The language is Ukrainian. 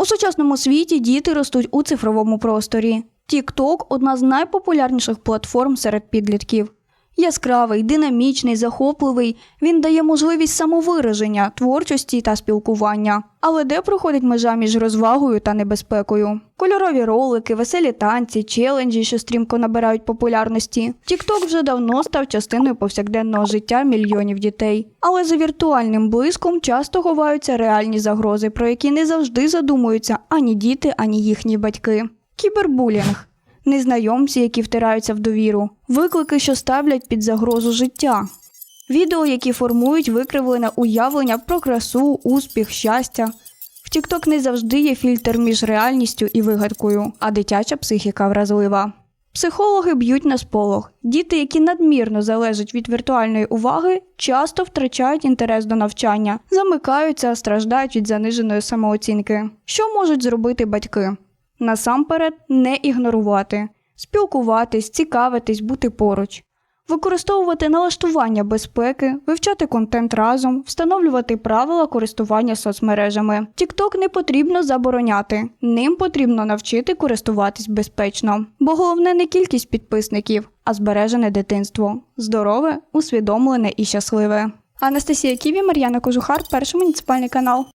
У сучасному світі діти ростуть у цифровому просторі. TikTok – одна з найпопулярніших платформ серед підлітків. Яскравий, динамічний, захопливий. Він дає можливість самовираження, творчості та спілкування. Але де проходить межа між розвагою та небезпекою? Кольорові ролики, веселі танці, челенджі, що стрімко набирають популярності. TikTok вже давно став частиною повсякденного життя мільйонів дітей. Але за віртуальним блиском часто ховаються реальні загрози, про які не завжди задумуються ані діти, ані їхні батьки. Кібербулінг незнайомці, які втираються в довіру, виклики, що ставлять під загрозу життя. Відео, які формують викривлене уявлення про красу, успіх, щастя. В TikTok не завжди є фільтр між реальністю і вигадкою, а дитяча психіка вразлива. Психологи б'ють на сполох. Діти, які надмірно залежать від віртуальної уваги, часто втрачають інтерес до навчання, замикаються, страждають від заниженої самооцінки. Що можуть зробити батьки? Насамперед, не ігнорувати, спілкуватись, цікавитись, бути поруч, використовувати налаштування безпеки, вивчати контент разом, встановлювати правила користування соцмережами. TikTok не потрібно забороняти, ним потрібно навчити користуватись безпечно. Бо головне не кількість підписників, а збережене дитинство здорове, усвідомлене і щасливе. Анастасія Ківі, Мар'яна Кожухар, перший муніципальний канал.